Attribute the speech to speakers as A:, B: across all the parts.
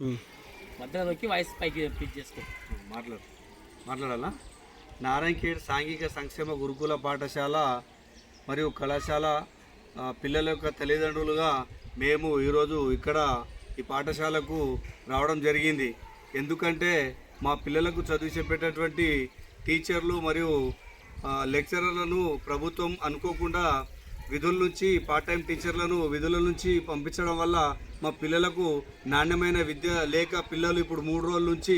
A: మధ్యలో నొక్కి వాయిస్ పైకి పిచ్ చేసుకో.
B: మాట్లాడు. మాట్లాడాలా? నారాయణఖేడ్ సాంఘిక సంక్షేమ గురుకుల పాఠశాల మరియు కళాశాల పిల్లల యొక్క తల్లిదండ్రులుగా మేము ఈరోజు ఇక్కడ ఈ పాఠశాలకు రావడం జరిగింది. ఎందుకంటే మా పిల్లలకు చదువు చెప్పేటటువంటి టీచర్లు మరియు లెక్చరర్లను ప్రభుత్వం అనుకోకుండా విధుల నుంచి పార్ట్ టైం టీచర్లను విధుల నుంచి పంపించడం వల్ల మా పిల్లలకు నాణ్యమైన విద్య లేక పిల్లలు ఇప్పుడు మూడు రోజుల నుంచి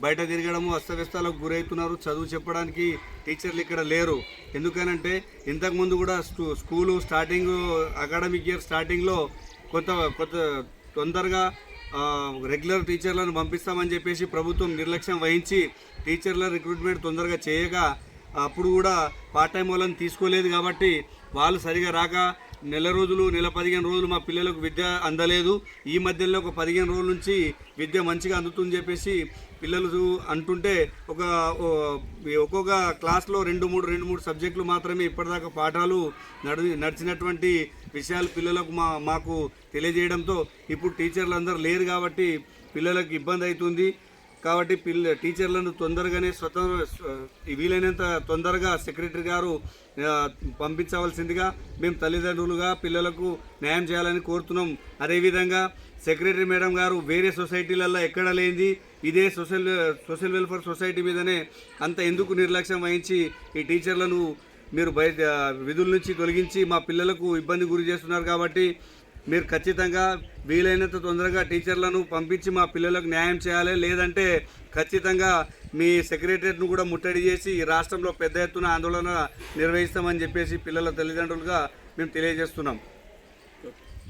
B: బయట తిరగడము అస్తవ్యస్తాలకు గురవుతున్నారు చదువు చెప్పడానికి టీచర్లు ఇక్కడ లేరు. ఎందుకనంటే ఇంతకుముందు కూడా స్కూ స్కూలు స్టార్టింగ్ అకాడమిక్ ఇయర్ స్టార్టింగ్లో కొంత కొంత తొందరగా రెగ్యులర్ టీచర్లను పంపిస్తామని చెప్పేసి ప్రభుత్వం నిర్లక్ష్యం వహించి టీచర్ల రిక్రూట్మెంట్ తొందరగా చేయగా అప్పుడు కూడా పార్ట్ టైం వాళ్ళని తీసుకోలేదు కాబట్టి వాళ్ళు సరిగా రాక నెల రోజులు నెల పదిహేను రోజులు మా పిల్లలకు విద్య అందలేదు. ఈ మధ్యలో ఒక పదిహేను రోజుల నుంచి విద్య మంచిగా అందుతుందని చెప్పేసి పిల్లలు అంటుంటే ఒక ఒక్కొక్క క్లాస్లో రెండు మూడు రెండు మూడు సబ్జెక్టులు మాత్రమే ఇప్పటిదాకా పాఠాలు నడు నడిచినటువంటి విషయాలు పిల్లలకు మా మాకు తెలియజేయడంతో ఇప్పుడు టీచర్లు అందరూ లేరు కాబట్టి పిల్లలకు ఇబ్బంది అవుతుంది. కాబట్టి పిల్ల టీచర్లను తొందరగానే స్వతంత్ర వీలైనంత తొందరగా సెక్రటరీ గారు పంపించవలసిందిగా మేము తల్లిదండ్రులుగా పిల్లలకు న్యాయం చేయాలని కోరుతున్నాం. అదేవిధంగా సెక్రటరీ మేడం గారు వేరే సొసైటీలలో ఎక్కడ లేనిది ఇదే సోషల్ సోషల్ వెల్ఫేర్ సొసైటీ మీదనే అంత ఎందుకు నిర్లక్ష్యం వహించి ఈ టీచర్లను మీరు బయట విధుల నుంచి తొలగించి మా పిల్లలకు ఇబ్బంది గురి చేస్తున్నారు కాబట్టి మీరు ఖచ్చితంగా వీలైనంత తొందరగా టీచర్లను పంపించి మా పిల్లలకు న్యాయం చేయాలి. లేదంటే ఖచ్చితంగా మీ సెక్రటరియట్ను కూడా ముట్టడి చేసి ఈ రాష్ట్రంలో పెద్ద ఎత్తున ఆందోళన నిర్వహిస్తామని చెప్పేసి పిల్లల తల్లిదండ్రులుగా మేము తెలియజేస్తున్నాం.